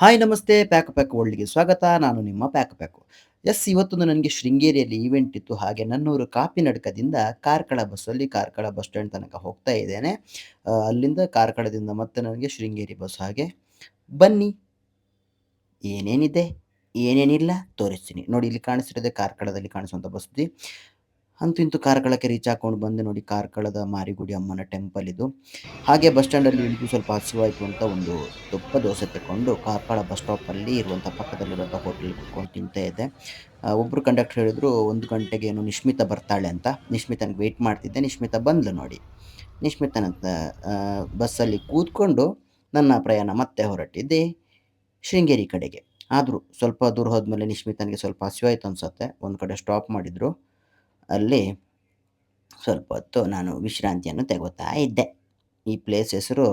Hi ನಮಸ್ತೆ pack pack ವರ್ಲ್ಡ್‌ಗೆ ಸ್ವಾಗತ. ನಾನು ನಿಮ್ಮ ಪ್ಯಾಕ್ ಪ್ಯಾಕು. ಎಸ್ ಇವತ್ತೊಂದು ನನಗೆ ಶೃಂಗೇರಿಯಲ್ಲಿ ಈವೆಂಟ್ ಇತ್ತು. ಹಾಗೆ ನನ್ನೂರು ಕಾಪಿನಡಕದಿಂದ ಕಾರ್ಕಳ ಬಸ್ಸಲ್ಲಿ ಕಾರ್ಕಳ ಬಸ್ ಸ್ಟ್ಯಾಂಡ್ ತನಕ ಹೋಗ್ತಾ ಇದ್ದೇನೆ. ಅಲ್ಲಿಂದ ಕಾರ್ಕಳದಿಂದ ಮತ್ತೆ ನನಗೆ ಶೃಂಗೇರಿ ಬಸ್ ಹಾಗೆ ಬನ್ನಿ. ಏನೇನಿದೆ, ಏನೇನಿಲ್ಲ ತೋರಿಸ್ತೀನಿ. ನೋಡಿ ಇಲ್ಲಿ ಕಾಣಿಸ್ತಿರೋದೆ ಕಾರ್ಕಳದಲ್ಲಿ ಕಾಣಿಸುವಂಥ ಬಸ್ತಿ. ಅಂತೂ ಇಂತೂ ಕಾರ್ಕಳಕ್ಕೆ ರೀಚ್ ಹಾಕೊಂಡು ಬಂದೆ ನೋಡಿ ಕಾರ್ಕಳದ ಮಾರಿಗುಡಿ ಅಮ್ಮನ ಟೆಂಪಲ್ ಇದು. ಹಾಗೆ ಬಸ್ ಸ್ಟ್ಯಾಂಡಲ್ಲಿ ಇಳಿದು ಸ್ವಲ್ಪ ಹಸಿವಾಯಿತು ಅಂತ ಒಂದು ದಪ್ಪ ದೋಸೆ ತಗೊಂಡು ಕಾರ್ಕಳ ಬಸ್ ಸ್ಟಾಪಲ್ಲಿ ಇರುವಂಥ ಪಕ್ಕದಲ್ಲಿರುವಂಥ ಹೋಟೆಲ್‌ಗೆ ಕುತ್ಕೊಂಡು ತಿಂತಾ ಇದ್ದೆ. ಒಬ್ಬರು ಕಂಡಕ್ಟರ್ ಹೇಳಿದ್ರು, ಒಂದು ಗಂಟೆಗೆ ಏನು ನಿಶ್ಮಿತ ಬರ್ತಾಳೆ ಅಂತ. ನಿಶ್ಮಿತನಿಗೆ ವೇಟ್ ಮಾಡ್ತಿದ್ದೆ. ನಿಶ್ಮಿತ ಬಂದ್ಲು ನೋಡಿ. ನಿಶ್ಮಿತನಂತ ಬಸ್ಸಲ್ಲಿ ಕೂತ್ಕೊಂಡು ನನ್ನ ಪ್ರಯಾಣ ಮತ್ತೆ ಹೊರಟಿದ್ದೆ ಶೃಂಗೇರಿ ಕಡೆಗೆ. ಆದರೂ ಸ್ವಲ್ಪ ದೂರ ಹೋದ್ಮೇಲೆ ನಿಶ್ಮಿತನಿಗೆ ಸ್ವಲ್ಪ ಹಸಿವಾಯಿತು ಅನ್ಸತ್ತೆ. ಒಂದು ಕಡೆ ಸ್ಟಾಪ್ ಮಾಡಿದ್ರು. ಅಲ್ಲಿ ಸ್ವಲ್ಪ ಹೊತ್ತು ನಾನು ವಿಶ್ರಾಂತಿಯನ್ನು ತೆಗೋತಾ ಇದ್ದೆ. ಈ ಪ್ಲೇಸ್ ಹೆಸರು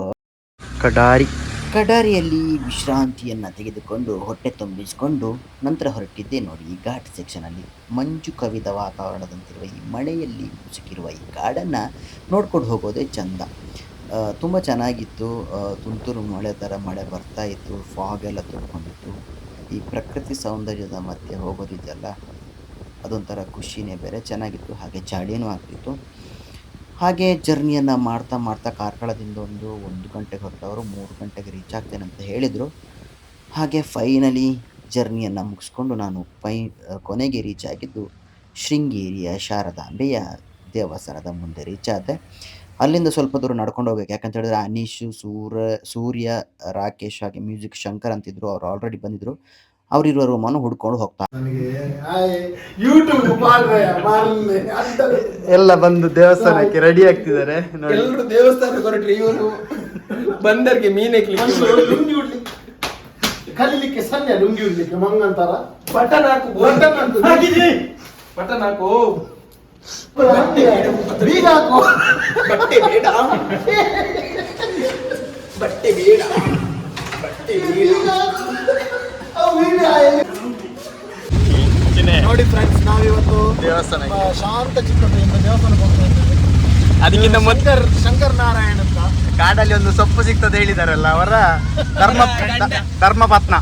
ಕಡಾರಿ. ಕಡಾರಿಯಲ್ಲಿ ವಿಶ್ರಾಂತಿಯನ್ನು ತೆಗೆದುಕೊಂಡು ಹೊಟ್ಟೆ ತುಂಬಿಸಿಕೊಂಡು ನಂತರ ಹೊರಟಿದ್ದೆ ನೋಡಿ ಈ ಘಾಟ್ ಸೆಕ್ಷನಲ್ಲಿ. ಮಂಜು ಕವಿದ ವಾತಾವರಣದಂತಿರುವ ಈ ಮಳೆಯಲ್ಲಿ ಮುಸುಕಿರುವ ಈ ಕಾಡನ್ನ ನೋಡ್ಕೊಂಡು ಹೋಗೋದೇ ಚಂದ. ತುಂಬ ಚೆನ್ನಾಗಿತ್ತು. ತುಂತುರು ಮಳೆ ಥರ ಮಳೆ ಬರ್ತಾ ಇತ್ತು. ಫಾಗ್ ಎಲ್ಲ ತುಂಬ್ಕೊಂಡಿತ್ತು. ಈ ಪ್ರಕೃತಿ ಸೌಂದರ್ಯದ ಮಧ್ಯೆ ಹೋಗೋದಿದೆಯಲ್ಲ ಅದೊಂಥರ ಖುಷಿನೇ ಬೇರೆ ಚೆನ್ನಾಗಿತ್ತು. ಹಾಗೆ ಜಾಡಿಯೂ ಆಗ್ತಿತ್ತು. ಹಾಗೆ ಜರ್ನಿಯನ್ನು ಮಾಡ್ತಾ ಮಾಡ್ತಾ ಕಾರ್ಕಳದಿಂದ ಒಂದು ಒಂದು ಗಂಟೆಗೆ ಹೊರಟವರು ಮೂರು ಗಂಟೆಗೆ ರೀಚ್ ಆಗ್ತೇನೆ ಅಂತ ಹೇಳಿದರು ಹಾಗೆ ಫೈನಲಿ ಜರ್ನಿಯನ್ನು ಮುಗಿಸ್ಕೊಂಡು ನಾನು ಫೈ ಕೊನೆಗೆ ರೀಚ್ ಆಗಿದ್ದು ಶೃಂಗೇರಿಯ ಶಾರದಾಂಬೆಯ ದೇವಸ್ಥಾನದ ಮುಂದೆ ರೀಚ್ ಆದೆ. ಅಲ್ಲಿಂದ ಸ್ವಲ್ಪ ದೂರ ನಡ್ಕೊಂಡು ಹೋಗ್ಬೇಕು. ಯಾಕಂತ ಹೇಳಿದ್ರೆ ಅನೀಶು, ಸೂರ ಸೂರ್ಯ, ರಾಕೇಶ್ ಹಾಗೆ ಮ್ಯೂಸಿಕ್ ಶಂಕರ್ ಅಂತಿದ್ರು. ಅವ್ರು ಆಲ್ರೆಡಿ ಬಂದಿದ್ರು. ಅವರಿರುವ ರೂಮನ್ನು ಹುಡ್ಕೊಂಡು ಹೋಗ್ತಾರೆ ಎಲ್ಲ ಬಂದು ದೇವಸ್ಥಾನಕ್ಕೆ ರೆಡಿ ಆಗ್ತಿದ್ದಾರೆ ನೋಡಿ. ಎಲ್ಲರೂ ದೇವಸ್ಥಾನಕ್ಕೆ ಹೊರಟ್ರಿ ಇವರು ಬಂದರ್ಗೆ ಮೀನೇ ಕಲಿಲಿಕ್ಕೆ ಸನ್ನೆ ಲುಂಗಿ ಉಡ್ಲಿಕ್ಕೆ ಮಂಗಂತರ. ಬಟನ್ ಹಾಕು. ಬಟನ್ ಅಂತ ಹಾಕಿದಿ ಬಟನ್ ಹಾಕು. ಬೀಗ ಹಾಕು. ಬಟ್ಟೆ ಬೇಡ. ಬಟ್ಟೆ ಬೇಡ. ಬಟ್ಟೆ ಬೇಡ. ನೋಡಿ ಫ್ರೆಂಡ್ಸ್ ನಾವಿವತ್ತು ದೇವಸ್ಥಾನ ಶಾಂತ ಚಿತ್ತತೆಯಿಂದ ದೇವಸ್ಥಾನಕ್ಕೆ ಹೋಗ್ತಾ ಇದ್ದೇವೆ ಅದಕ್ಕಿಂತ ಮೊದಲು ಶಂಕರ್ ಶಂಕರ್ ನಾರಾಯಣ್ ಅಂತ. ಕಾಡಲ್ಲಿ ಒಂದು ಸೊಪ್ಪು ಸಿಗ್ತದೆ ಹೇಳಿದಾರಲ್ಲ ಅವರ ಧರ್ಮ ಧರ್ಮಪತ್ನ.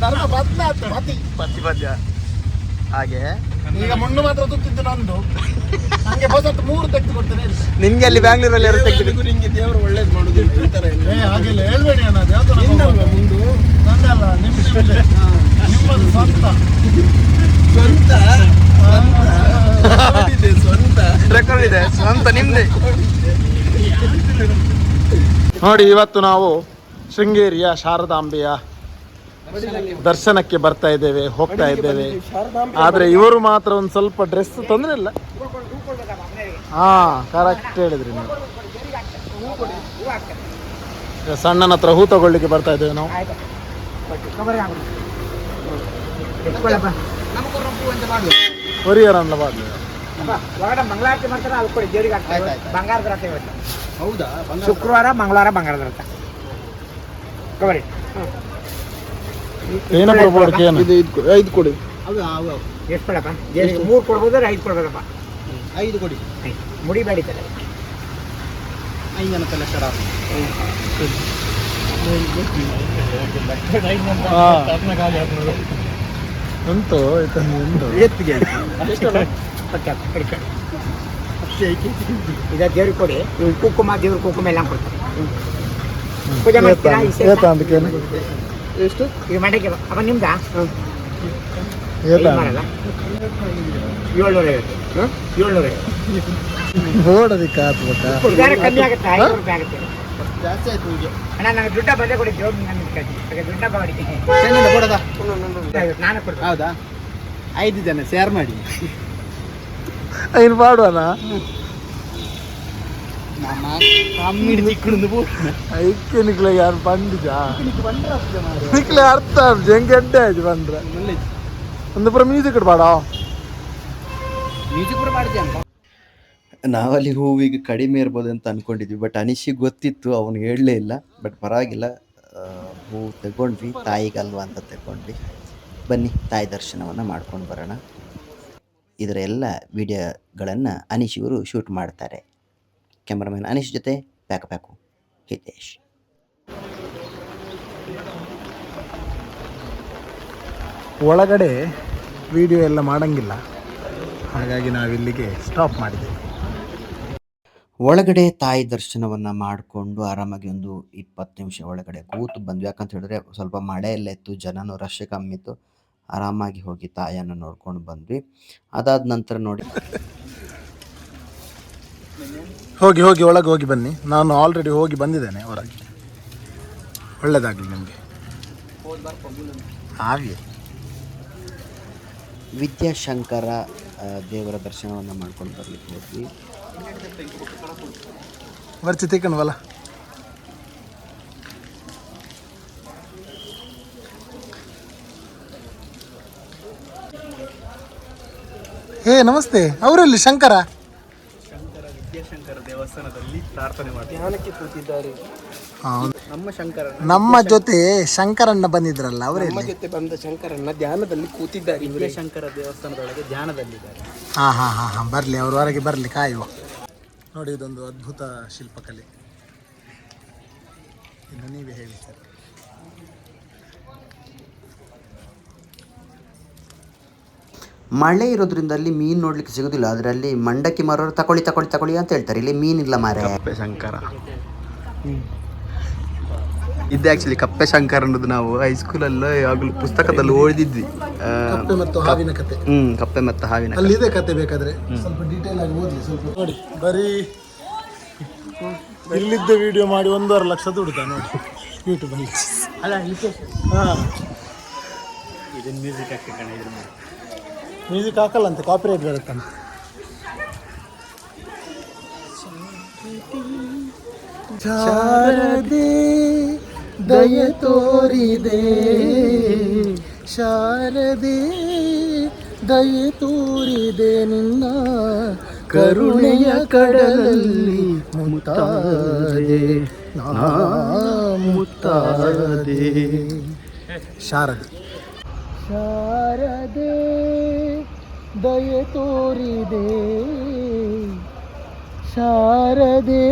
ಧರ್ಮ ಪತ್ನ ಅಂತ ಮತಿ ಪತಿ. ಪದ್ಯ ಹಾಗೆ. ಈಗ ಮಣ್ಣು ಮಾತ್ರ ತುತ್ತಿದ್ದು ನಂದು. ಹಂಗೆ ಬಸತ್ತು ಮೂರು ತೆಗೆದು ಕೊಡ್ತೇನೆ. ನಿನ್ಗೆ ಅಲ್ಲಿ ಬ್ಯಾಂಗ್ಳೂರಲ್ಲಿ ಎರಡು ತೆಗೆದು ನಿಂಗೆ ದೇವರು ಒಳ್ಳೇದು ಮಾಡುದಿಲ್ಲ ಈ ತರ ಎಲ್ಲ. ಏ ಹಾಗೆಲ್ಲ ಹೇಳ್ಬೇಡಿ ಅಣ್ಣ ದೇವಸ್ಥಾನ ಮುಂದೆ? ನಂದಲ್ಲ ಸ್ವಂತ ನೋಡಿ, ಇವತ್ತು ನಾವು ಶೃಂಗೇರಿಯ ಶಾರದಾಂಬೆಯ ದರ್ಶನಕ್ಕೆ ಬರ್ತಾ ಇದ್ದೇವೆ, ಹೋಗ್ತಾ ಇದ್ದೇವೆ. ಆದ್ರೆ ಇವರು ಮಾತ್ರ ಒಂದು ಸ್ವಲ್ಪ ಡ್ರೆಸ್ ತೊಂದರೆ ಇಲ್ಲ. ಹಾ ಕರೆಕ್ಟ್ ಹೇಳಿದ್ರಿ ನೀವು. ಸಣ್ಣನ ಹತ್ರ ಹೂ ತಗೊಳ್ಳಿಕ್ಕೆ ಬರ್ತಾ ಇದ್ದೇವೆ ನಾವು. ಕೊರಿಯರ್ ಅಲ್ಲ ಬಾರ್ಲಿ ಒಳಗಡೆ ಮಂಗಳಾರತಿ ಮಾಡ್ತಾರೆ ಅಲ್ಲಿ ಕೊಡಿ. ದೇವರಿಗೆ ಹಾಕ್ತಾರೆ ಬಂಗಾರದ ರಥ ಇವತ್ತು ಹೌದಾ ಶುಕ್ರವಾರ ಮಂಗಳವಾರ ಬಂಗಾರದ ರಥ ಕಬರಿ ಏನು ಐದು ಕೊಡಿ. ಅದು ಎಷ್ಟು ಕೊಡಪ್ಪ ದೇವರಿಗೆ ಮೂರು ಕೊಡ್ಬೋದ್ರೆ ಐದು ಕೊಡ್ಬೇಕಪ್ಪ ಐದು ಕೊಡಿ. ಮುಡಿಬೇಡಿ ತಲೆ ಬೇಡಿತಾರೆ ಐದು ಜನ ಕಡ ಉಂಟು ಉಂಟು. ಎತ್ತಿಗೆ ಈಗ ದೇವ್ರಿಗೆ ಕೊಡಿ. ಕುಂಕುಮ ದೇವ್ರ ಕುಂಕುಮ ಎಲ್ಲ ಕೊಡ್ತಾರೆ. ಪೂಜೆ ಮಾಡ್ತೀರಾ? ಎಷ್ಟು? ಈಗ ಮಂಡಕ್ಕೆ ಅವ ನಿಮ್ದಾ? ಮಾಡಲ್ಲ ಏಳ್ನೂರ ಐವತ್ತು. ಏಳ್ನೂರ ಐವತ್ತು. ಕಮ್ಮಿ ಆಗುತ್ತೆ? ಐನೂರು ರೂಪಾಯಿ ಆಗುತ್ತೆ. ಜಾಸ್ತಿ ಆಯ್ತು ಈಗ ಅಣ್ಣ ನನಗೆ ದುಡ್ಡ ಬಂದೇ ಕೊಡಿ ಜೋಬ್ ನಾನು ಕಳ್ಸಿ ದುಡ್ಡ ಬಡಿ ಚೆಂದ ಕೊಡದ ನಾನು ಕೊಡ್ತೀನಿ ಹೌದಾ ಐದು ಜನ ಶೇರ್ ಮಾಡಿ ಏನು ಮಾಡುವನ ನಮ್ಮ ಕಮ್ಮಿ ದಿಕ್ಕುಂದು ಐಕ್ಕೆ ನಿಕ್ಲೆ ಯಾರು ಬಂದಿದ್ದ ನಿಕ್ಲೆ ಅರ್ಥ ಹೆಂಗೆ ಅಡ್ಡೆ ಆಯ್ತು ಬಂದ್ರೆ ಒಂದು ಪುರ ಮ್ಯೂಸಿಕ್ ಇಡ್ಬೇಡ ಮ್ಯೂಸಿಕ್ ಕೂಡ ಮಾಡಿದ್ದೆ ಅಂತ ನಾವಲ್ಲಿ ಹೂವಿಗೆ ಕಡಿಮೆ ಇರ್ಬೋದು ಅಂತ ಅಂದ್ಕೊಂಡಿದ್ವಿ ಬಟ್ ಅನಿಶಿ ಗೊತ್ತಿತ್ತು. ಅವನು ಹೇಳಲೇ ಇಲ್ಲ. ಬಟ್ ಪರವಾಗಿಲ್ಲ. ಹೂ ತಗೊಂಡ್ವಿ. ತಾಯಿಗಲ್ವಾ ಅಂತ ತಗೊಂಡ್ವಿ. ಬನ್ನಿ, ತಾಯಿ ದರ್ಶನವನ್ನು ಮಾಡ್ಕೊಂಡು ಬರೋಣ. ಇದರ ಎಲ್ಲ ವಿಡಿಯೋಗಳನ್ನು ಅನೀಶ್ ಇವರು ಶೂಟ್ ಮಾಡ್ತಾರೆ. ಕ್ಯಾಮ್ರಾಮನ್ ಅನೀಶ್ ಜೊತೆ ಪ್ಯಾಕ್ ಪ್ಯಾಕು ಹಿತೇಶ್ ಒಳಗಡೆ ವಿಡಿಯೋ ಎಲ್ಲ ಮಾಡಂಗಿಲ್ಲ ಹಾಗಾಗಿ ನಾವಿಲ್ಲಿಗೆ ಸ್ಟಾಪ್ ಮಾಡಿದ್ದೇವೆ ಒಳಗಡೆ ತಾಯಿ ದರ್ಶನವನ್ನು ಮಾಡಿಕೊಂಡು ಆರಾಮಾಗಿ ಒಂದು ಇಪ್ಪತ್ತು ನಿಮಿಷ ಒಳಗಡೆ ಕೂತು ಬಂದ್ವಿ. ಯಾಕಂತ ಹೇಳಿದ್ರೆ ಸ್ವಲ್ಪ ಮಳೆ ಎಲ್ಲ ಇತ್ತು ಜನನೂ ರಶ್ ಕಮ್ಮಿ ಇತ್ತು. ಆರಾಮಾಗಿ ಹೋಗಿ ತಾಯಿಯನ್ನು ನೋಡ್ಕೊಂಡು ಬಂದ್ವಿ. ಅದಾದ ನಂತರ ನೋಡಿ. ಹೋಗಿ ಹೋಗಿ ಒಳಗೆ ಹೋಗಿ ಬನ್ನಿ. ನಾನು ಆಲ್ರೆಡಿ ಹೋಗಿ ಬಂದಿದ್ದೇನೆ ಹೊರಗೆ. ಒಳ್ಳೆಯದಾಗಲಿ ನಿಮಗೆ. ಹಾಗೆ. ವಿದ್ಯಾಶಂಕರ ದೇವರ ದರ್ಶನವನ್ನು ಮಾಡ್ಕೊಂಡು ಬರ್ಲಿಕ್ಕೆ ಹೋದ್ವಿ. ಬರ್ಚಿ ತಿಕ್ಕಣವಲ್ಲ ಹೇ ನಮಸ್ತೆ. ಅವರಲ್ಲಿ ಶಂಕರ? ಧ್ಯಾನಕ್ಕೆ ಕೂತಿದ್ದಾರೆ ನಮ್ಮ ಶಂಕರ ನಮ್ಮ ಜೊತೆ ಶಂಕರಣ್ಣ ಬಂದಿದ್ರಲ್ಲ ನಮ್ಮ ಜೊತೆ ಬಂದ ಶಂಕರನ್ನ ಧ್ಯಾನದಲ್ಲಿ ಕೂತಿದ್ದಾರೆ. ವಿದ್ಯಾಶಂಕರ ದೇವಸ್ಥಾನದೊಳಗೆ ಧ್ಯಾನದಲ್ಲಿದ್ದಾರೆ. ಹಾ ಹಾ ಹಾ ಹಾ ಬರಲಿ ಅವ್ರ ಹೊರಗೆ ಬರ್ಲಿ ಕಾಯುವ. ನೋಡಿ ಇದೊಂದು ಅದ್ಭುತ ಶಿಲ್ಪಕಲೆ. ಇನ್ನು ನೀವೇ ಹೇಳಿ ಸರ್. ಮಳೆ ಇರೋದ್ರಿಂದ ಅಲ್ಲಿ ಮೀನು ನೋಡ್ಲಿಕ್ಕೆ ಸಿಗೋದಿಲ್ಲ. ಅದರಲ್ಲಿ ಮಂಡಕ್ಕಿ ಮರೋರು ತಕೊಳ್ಳಿ ತಕೊಳ್ಳಿ ತಕೊಳ್ಳಿ ಅಂತ ಹೇಳ್ತಾರೆ. ಇಲ್ಲಿ ಮೀನಿಲ್ಲ ಮಾರೆ. ಶಂಕರ ಇದು ಆಕ್ಚುಲಿ ಕಪ್ಪೆ ಶಂಕರ್ ಅನ್ನೋದು ನಾವು ಅಲ್ಲಿ ಯಾವಾಗಲೂ ಪುಸ್ತಕದಲ್ಲಿ ಓದಿದ್ವಿ. ಕಪ್ಪೆ ಮತ್ತು ಹಾವಿನ ಕತೆ. ಹ್ಮ್ ಕಪ್ಪೆ ಮತ್ತು ಹಾವಿನ ಕಥೆ. ಅಲ್ಲಿದೆ ಕತೆ ಬೇಕಾದ್ರೆ. ಸ್ವಲ್ಪ ಡೀಟೇಲ್ ಆಗಿ ಓದಿ ಸ್ವಲ್ಪ ನೋಡಿ. ಬರೀ ಇಲ್ಲಿದ್ದ ವಿಡಿಯೋ ಮಾಡಿ ಒಂದೂವರೆ ಲಕ್ಷ ದುಡ್ದ ನೋಡಿ. ಯೂಟ್ಯೂಬಲ್ಲಿ ಅಲ್ಲ. ಹಾಂ. ಮ್ಯೂಸಿಕ್ ಹಾಕಲ್ಲಂತೆ ಕಾಪಿರೈಟ್ ಬರುತ್ತಂತೆ ಶಾರದೆ ದಯ ತೋರಿದೆ. ಶಾರದೆ, ದಯ ತೋರಿದೆ ನಿನ್ನ ಕರುಣೆಯ ಕಡಲಲ್ಲಿ ಮುತ್ತಾದೆ. ಮುತ್ತಾದೆ. ಶಾರದೆ. ಶಾರದೆ, ದಯ ತೋರಿದೆ. ಶಾರದೆ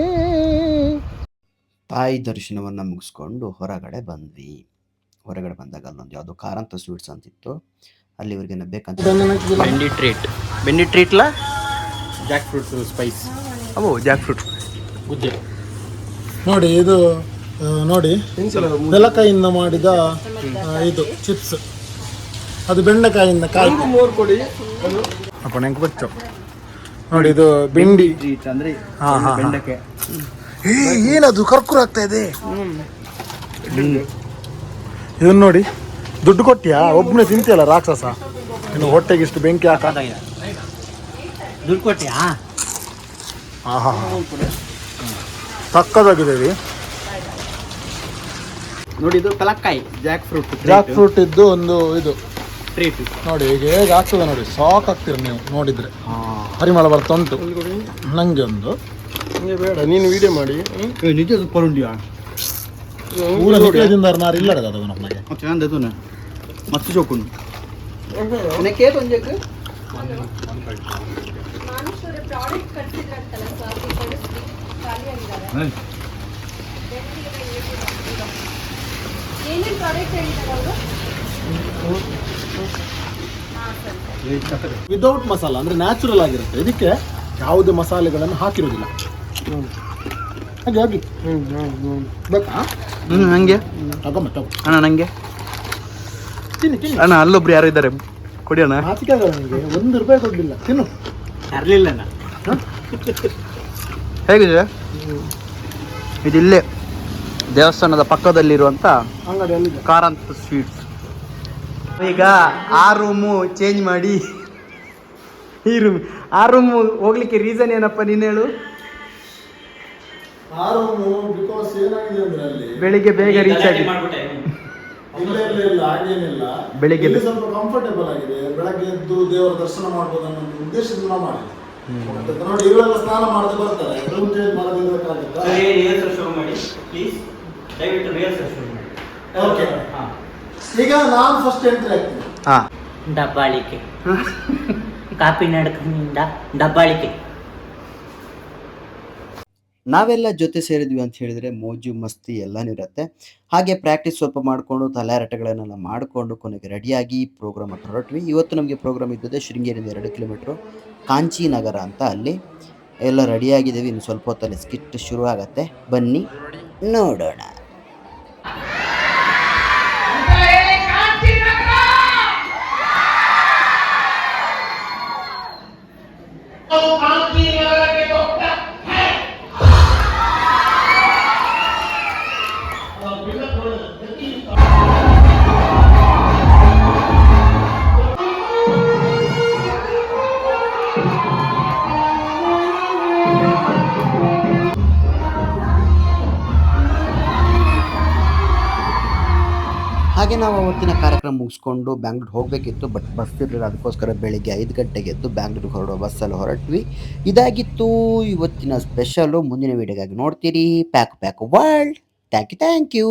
ತಾಯಿ ದರ್ಶನವನ್ನು ಮುಗಿಸ್ಕೊಂಡು ಹೊರಗಡೆ ಬಂದ್ವಿ. ಹೊರಗಡೆ ಬಂದಾಗ ಅಲ್ಲೊಂದು ಯಾವುದೋ ಕಾರಂತ ಸ್ವೀಟ್ಸ್ ಅಂತಿತ್ತು. ಅಲ್ಲಿ ಇವ್ರಿಗೆ ಬೇಕಂತ ಬೆಂಡಿ ಟ್ರೀಟ್ ಬೆಂಡಿ ಟ್ರೀಟ್ಲ ಜಾಕ್ ಫ್ರೂಟ್ ಸ್ಪೈಸ್ ಅವು ಜಾಕ್ ಫ್ರೂಟ್ ಗುಜ್ಜೆ. ನೋಡಿ ಇದು ನೋಡಿ ಬೆಲಕಾಯಿಂದ ಮಾಡಿದ ಇದು ಚಿಪ್ಸ್ ಅದು ಬೆಂಡೆಕಾಯಿಂದ ಕಾಯಿ. ಅಪ್ಪ ನಂಗೆ ಗೊತ್ತು? ನೋಡಿ ಇದು ಬೆಂಡಿ. ಅಂದ್ರೆ ಹಾ, ಹಾ, ಹಾ. ಏನದು ಕರ್ಕುರ ಆಗ್ತಾ ಇದೆ. ಇದನ್ನ ನೋಡಿ. ದುಡ್ಡು ಕೊಟ್ಟಿಯಾ? ಒಬ್ಬನೇ ತಿಂತಿಯಲ್ಲ ರಾಕ್ಷಸ? ಇನ್ನು ಹೊಟ್ಟೆಗೆ ಇಷ್ಟು ಬೆಂಕಿ ಹಾಕ. ದುಡ್ಡು ಕೊಟ್ಟಿಯಾ? ನೋಡಿ ಇದು ಕಲಕ್ಕಾಯಿ ಜಾಕ್ ಫ್ರೂಟ್ ಜಾಕ್ ಫ್ರೂಟ್ ಇದ್ದು ಒಂದು ಇದು. ಟ್ರೀಟ್ ನೋಡಿ ಈಗ ಹೇಗೆ ಆಗ್ತದೆ ನೋಡಿ. ಸಾಕ್ ಆಗ್ತೀರ ನೀವು ನೋಡಿದ್ರೆ. ಪರಿಮಳ ಬರ್ತಾ ಉಂಟು ನಂಗೆ ಒಂದು. ಬೇಡ ನೀನು ವಿಡಿಯೋ ಮಾಡಿ. ನಿಜ ಸೂಪರ್ ಉಂಡಿಯಾ ಊರ ನಿಖಿಲದಿಂದ ನಾರು ಇಲ್ಲ ಅದು ನಮಗೆ. ಚೆನ್ನಾಗಿ ಮಸ್ತ್ ಚೋಕುಂಡು ಏನಕ್ಕೆ ಒಂಜಕ್ಕೆ ಮಾನುಷರು ಪ್ರಾಡಕ್ಟ್ ಕಟ್ಸಿದ್ರಂತಲ್ಲ ಸೊ ಅದು ಕೊಡಿಸ್ಲಿ ಖಾಲಿ ಆಗಿದ್ದಾರೆ ಏನೇನು ಪ್ರಾಡಕ್ಟ್ ಹೇಳಿದ್ದಾರೆ ಅವರು? ವಿದೌಟ್ ಮಸಾಲ ಅಂದ್ರೆ ನ್ಯಾಚುರಲ್ ಆಗಿರುತ್ತೆ. ಇದಕ್ಕೆ ಯಾವುದೇ ಮಸಾಲೆಗಳನ್ನು ಹಾಕಿರೋದಿಲ್ಲ. ಹಾಗೆ ಹಾಗೆ. ಬೇಕಾ? ಹ್ಞೂ ನನಗೆ ತಗೊಂಬ ತಗೋ. ಅಣ್ಣ ನನಗೆ ತಿನ್ನಿ ತಿನ್ನಿ. ಅಣ್ಣ ಅಲ್ಲೊಬ್ರು ಯಾರು ಇದ್ದಾರೆ. ಕೊಡಿ ಅಣ್ಣ. ನನಗೆ. ಒಂದು ರೂಪಾಯಿ ಕೊಡಲಿಲ್ಲ. ತಿನ್ನು. ತರಲಿಲ್ಲ ಅಣ್ಣ. ಹೇಗಿದೆ ಇದು ಇಲ್ಲೇ ದೇವಸ್ಥಾನದ ಪಕ್ಕದಲ್ಲಿರುವಂಥ ಕಾರಂತ ಸ್ವೀಟ್ಸ್ ಈಗ ಆ ರೂಮು ಚೇಂಜ್ ಮಾಡಿ. ಈ ರೂಮ್ ಆ ರೂಮು ಹೋಗ್ಲಿಕ್ಕೆ ರೀಸನ್ ಏನಪ್ಪ ನೀನು ಹೇಳು? ಬಿಕಾಸ್ ಏನಾಗಿದೆ ಅಂದ್ರೆ ಅಲ್ಲಿ ಬೆಳಿಗ್ಗೆ ಬೇಗ ರೀಚ್ ಆಗಿ ಇಲ್ಲ ಇಲ್ಲ ಇಲ್ಲ ಹಾಗೇನಿಲ್ಲ. ಬೆಳಿಗ್ಗೆ ಇಲ್ಲಿ ಸ್ವಲ್ಪ ಕಂಫರ್ಟೇಬಲ್ ಆಗಿದೆ. ಬೆಳಗ್ಗೆ ಎದ್ದು ದೇವರ ದರ್ಶನ ಮಾಡ್ಬೋದು ಅನ್ನೋ ಒಂದು ಉದ್ದೇಶದಿಂದ ನಾವು ಮಾಡಿದ್ವಿ. ನೋಡಿ ಇವರೆಲ್ಲ ಸ್ನಾನ ಮಾಡ್ತಾ ಬರ್ತಾರೆ. ರೂಮ್ ಚೇಂಜ್ ರಿಹರ್ಸಲ್ ಶುರು ಮಾಡಿ. ಪ್ಲೀಸ್ ದಯವಿಟ್ಟು ರಿಹರ್ಸಲ್ ಶುರು ಮಾಡಿ. ಓಕೆ ಈಗ ನಾನು ಫಸ್ಟ್ ಎಂಟ್ರಿ ಆಗ್ತೀನಿ. ಹಾಂ. ದಬ್ಬಾಳಿಕೆ. ಕಾಪಿ ನಡ್ಕನಿಂದ ದಬ್ಬಾಳಿಕೆ. ನಾವೆಲ್ಲ ಜೊತೆ ಸೇರಿದ್ವಿ ಅಂತ ಹೇಳಿದರೆ ಮೋಜು, ಮಸ್ತಿ ಎಲ್ಲನೂ ಇರುತ್ತೆ. ಹಾಗೆ ಪ್ರಾಕ್ಟೀಸ್ ಸ್ವಲ್ಪ ಮಾಡಿಕೊಂಡು ತಲೆಹರಟೆಗಳನ್ನೆಲ್ಲ ಮಾಡಿಕೊಂಡು ಕೊನೆಗೆ ರೆಡಿಯಾಗಿ ಪ್ರೋಗ್ರಾಮ್ ಹತ್ರ ಹೊರಟ್ವಿ. ಇವತ್ತು ನಮಗೆ ಪ್ರೋಗ್ರಾಮ್ ಇದ್ದದೆ ಶೃಂಗೇರಿಯಿಂದ ಎರಡು ಕಿಲೋಮೀಟ್ರು ಕಾಂಚಿನಗರ ಅಂತ ಅಲ್ಲಿ. ಎಲ್ಲ ರೆಡಿಯಾಗಿದ್ದೀವಿ ಇನ್ನು ಸ್ವಲ್ಪ ಹೊತ್ತಲ್ಲಿ ಸ್ಕಿಟ್ ಶುರು ಆಗತ್ತೆ ಬನ್ನಿ, ನೋಡೋಣ. ಹಾಗೆ ನಾವು ಅವತ್ತಿನ ಕಾರ್ಯಕ್ರಮ ಮುಗಿಸ್ಕೊಂಡು ಬ್ಯಾಂಗ್ಳೂರ್ ಹೋಗಬೇಕಿತ್ತು, ಬಟ್ ಬಸ್ ಇರಲಿಲ್ಲ. ಅದಕ್ಕೋಸ್ಕರ ಬೆಳಿಗ್ಗೆ ಐದು ಗಂಟೆಗೆ ಎದ್ದು ಬ್ಯಾಂಗ್ಳೂರಿಗೆ ಹೊರಡೋ ಬಸ್ಸಲ್ಲಿ ಹೊರಟ್ವಿ. ಇದಾಗಿತ್ತು ಇವತ್ತಿನ ಸ್ಪೆಷಲು ಮುಂದಿನ ವೀಡಿಯೋಗಾಗಿ ನೋಡ್ತೀರಿ. Pack pack world thank you thank you